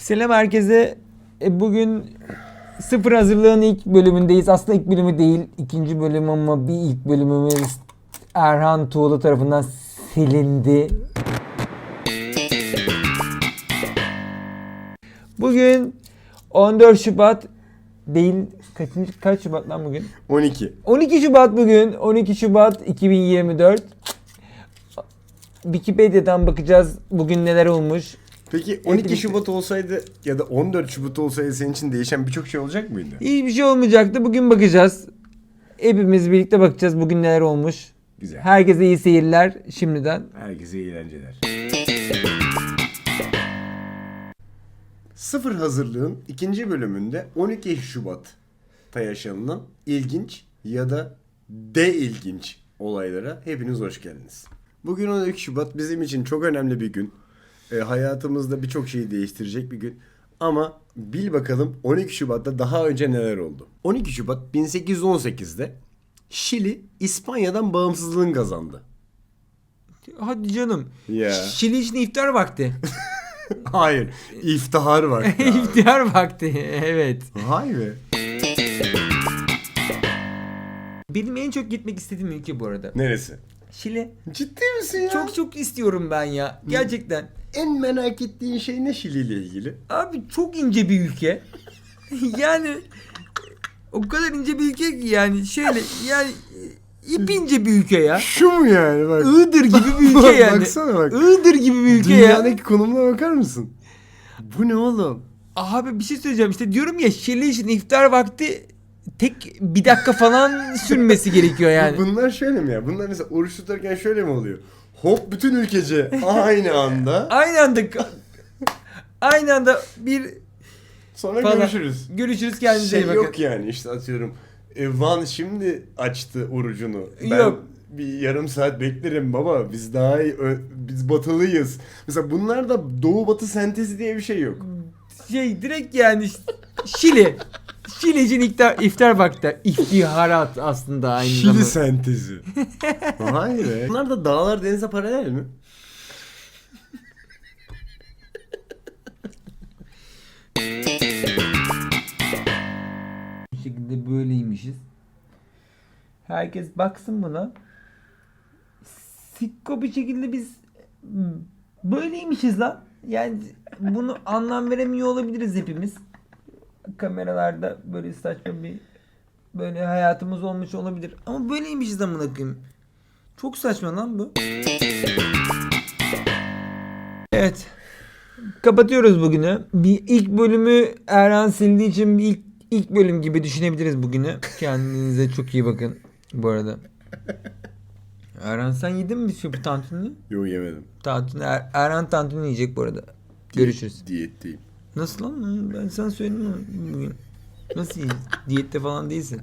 Selam herkese. E, bugün sıfır hazırlığın ilk bölümündeyiz. Aslında ilk bölümü değil, ikinci bölüm ama bir ilk bölümümüz Erhan Tuğlu tarafından silindi. Bugün 14 Şubat değil, kaçıncı, kaç Şubat lan bugün? 12. 12 Şubat bugün. 12 Şubat 2024. Wikipedia'dan bakacağız bugün neler olmuş. Peki 12 birlikte- Şubat olsaydı ya da 14 Şubat olsaydı senin için değişen birçok şey olacak mıydı? Hiçbir şey olmayacaktı. Bugün bakacağız. Hepimiz birlikte bakacağız bugün neler olmuş. Güzel. Herkese iyi seyirler şimdiden. Herkese iyi eğlenceler. Sıfır hazırlığın ikinci bölümünde 12 Şubat'ta yaşanılan ilginç ya da de ilginç olaylara hepiniz hoş geldiniz. Bugün 12 Şubat bizim için çok önemli bir gün. E, hayatımızda birçok şeyi değiştirecek bir gün. Ama bil bakalım 12 Şubat'ta daha önce neler oldu? 12 Şubat 1818'de Şili İspanya'dan bağımsızlığını kazandı. Hadi canım. Ya. Şili için iftar vakti. Hayır. İftihar var. iftar vakti. Evet. Hay be. Benim en çok gitmek istediğim ülke bu arada. Neresi? Şili. Ciddi misin ya? Çok çok istiyorum ben ya. Gerçekten. En merak ettiğin şey ne Şili ile ilgili? Abi çok ince bir ülke. yani o kadar ince bir ülke ki yani şöyle yani ip ince bir ülke ya. Şu mu yani bak. Iğdır gibi bir ülke yani. baksana bak. Iğdır gibi bir ülke ya. Dünyadaki konumuna bakar mısın? Bu ne oğlum? Abi bir şey söyleyeceğim işte diyorum ya Şili için iftar vakti tek bir dakika falan sürmesi gerekiyor yani. Bunlar şöyle mi ya? Bunlar mesela oruç tutarken şöyle mi oluyor? Hop bütün ülkece aynı anda. Aynı anda aynı anda bir Sonra falan. görüşürüz. Görüşürüz kendinize Şey iyi bakın. yok yani işte atıyorum. E, Van şimdi açtı orucunu. Ben Yok. bir yarım saat beklerim baba. Biz daha iyi, biz batılıyız. Mesela bunlarda doğu batı sentezi diye bir şey yok. Şey direkt yani Şili. Şili için iftar, iftar vakti. İftiharat aslında aynı Şili zamanda. sentezi. Hayır be. Bunlar da dağlar denize paralel mi? Bu şekilde böyleymişiz. Herkes baksın buna. Sikko bir şekilde biz böyleymişiz lan. Yani bunu anlam veremiyor olabiliriz hepimiz. Kameralarda böyle saçma bir böyle hayatımız olmuş olabilir. Ama böyleymişiz amına koyayım. Çok saçma lan bu. Evet. Kapatıyoruz bugünü. Bir ilk bölümü Erhan sildiği için bir ilk, ilk bölüm gibi düşünebiliriz bugünü. Kendinize çok iyi bakın bu arada. Erhan sen yedin mi şu tantuni? Yok yemedim. Tantuni Er- Erhan tantuni yiyecek bu arada. Görüşürüz. Diyetteyim. Nasıl lan? Ben sana söyleyeyim bugün? Nasıl iyi? Diyette falan değilsin.